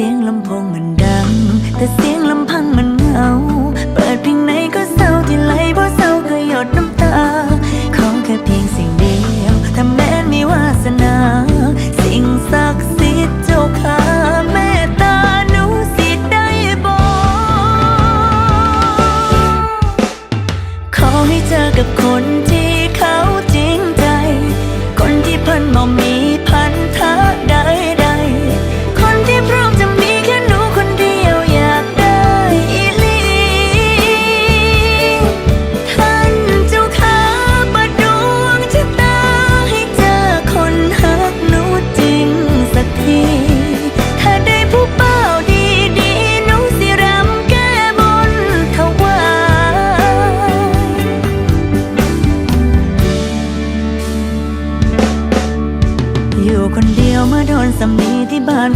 สียงลำโพงมันดัง แต่เสียงลำพังมันเงา เปิดเพียงไหนก็เศร้าที่ไหลบ่เศร้าก็หยดน้ำตา ของแค่เพียงสิ่งเดียวถ้าแม้นมีวาสนา สิ่งศักดิ์สิทธิ์เจ้าค่ะแม่ตาหนูสิได้บอก ขอให้เจอกับคน ยวมาโดนสำนีที่บ้าน